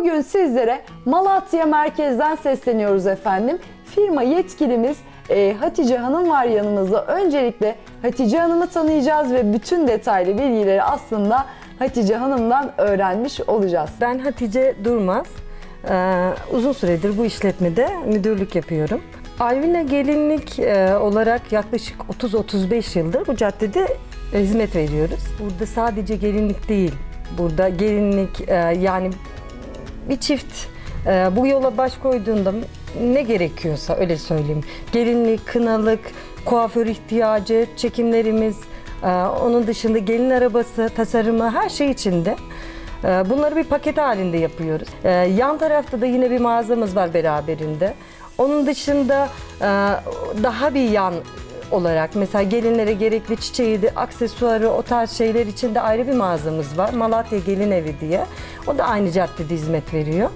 Bugün sizlere Malatya merkezden sesleniyoruz efendim. Firma yetkilimiz e, Hatice Hanım var yanımızda. Öncelikle Hatice Hanım'ı tanıyacağız ve bütün detaylı bilgileri aslında Hatice Hanım'dan öğrenmiş olacağız. Ben Hatice Durmaz. Ee, uzun süredir bu işletmede müdürlük yapıyorum. Alvina Gelinlik e, olarak yaklaşık 30-35 yıldır bu caddede e, hizmet veriyoruz. Burada sadece gelinlik değil, burada gelinlik e, yani bir çift e, bu yola baş koyduğunda ne gerekiyorsa öyle söyleyeyim. Gelinlik, kınalık, kuaför ihtiyacı, çekimlerimiz, e, onun dışında gelin arabası, tasarımı her şey içinde. E, Bunları bir paket halinde yapıyoruz. E, Yan tarafta da yine bir mağazamız var beraberinde. Onun dışında e, daha bir yan olarak mesela gelinlere gerekli çiçeğiydi, aksesuarı, o tarz şeyler için de ayrı bir mağazamız var. Malatya Gelin Evi diye. O da aynı caddede hizmet veriyor.